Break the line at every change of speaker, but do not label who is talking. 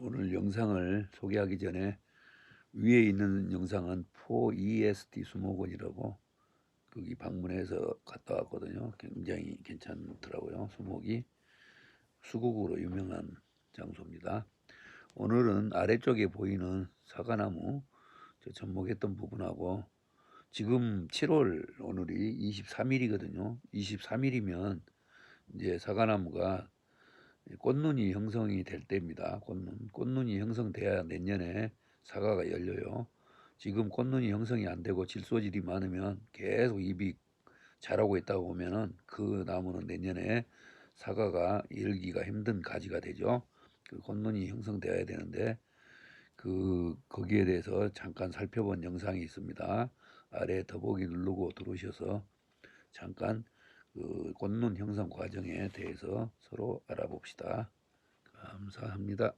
오늘 영상을 소개하기 전에 위에 있는 영상은 4EST 수목원이라고 거기 방문해서 갔다 왔거든요. 굉장히 괜찮더라고요. 수목이 수국으로 유명한 장소입니다. 오늘은 아래쪽에 보이는 사과나무 저 접목했던 부분하고 지금 7월 오늘이 23일이거든요. 23일이면 이제 사과나무가 꽃눈이 형성이 될 때입니다. 꽃눈. 꽃눈이 형성돼야 내년에 사과가 열려요. 지금 꽃눈이 형성이 안 되고 질소질이 많으면 계속 잎이 자라고 있다고 보면은 그 나무는 내년에 사과가 열기가 힘든 가지가 되죠. 그 꽃눈이 형성되어야 되는데 그 거기에 대해서 잠깐 살펴본 영상이 있습니다. 아래 더보기 누르고 들어오셔서 잠깐 그 꽃눈 형성 과정에 대해서 서로 알아 봅시다. 감사합니다.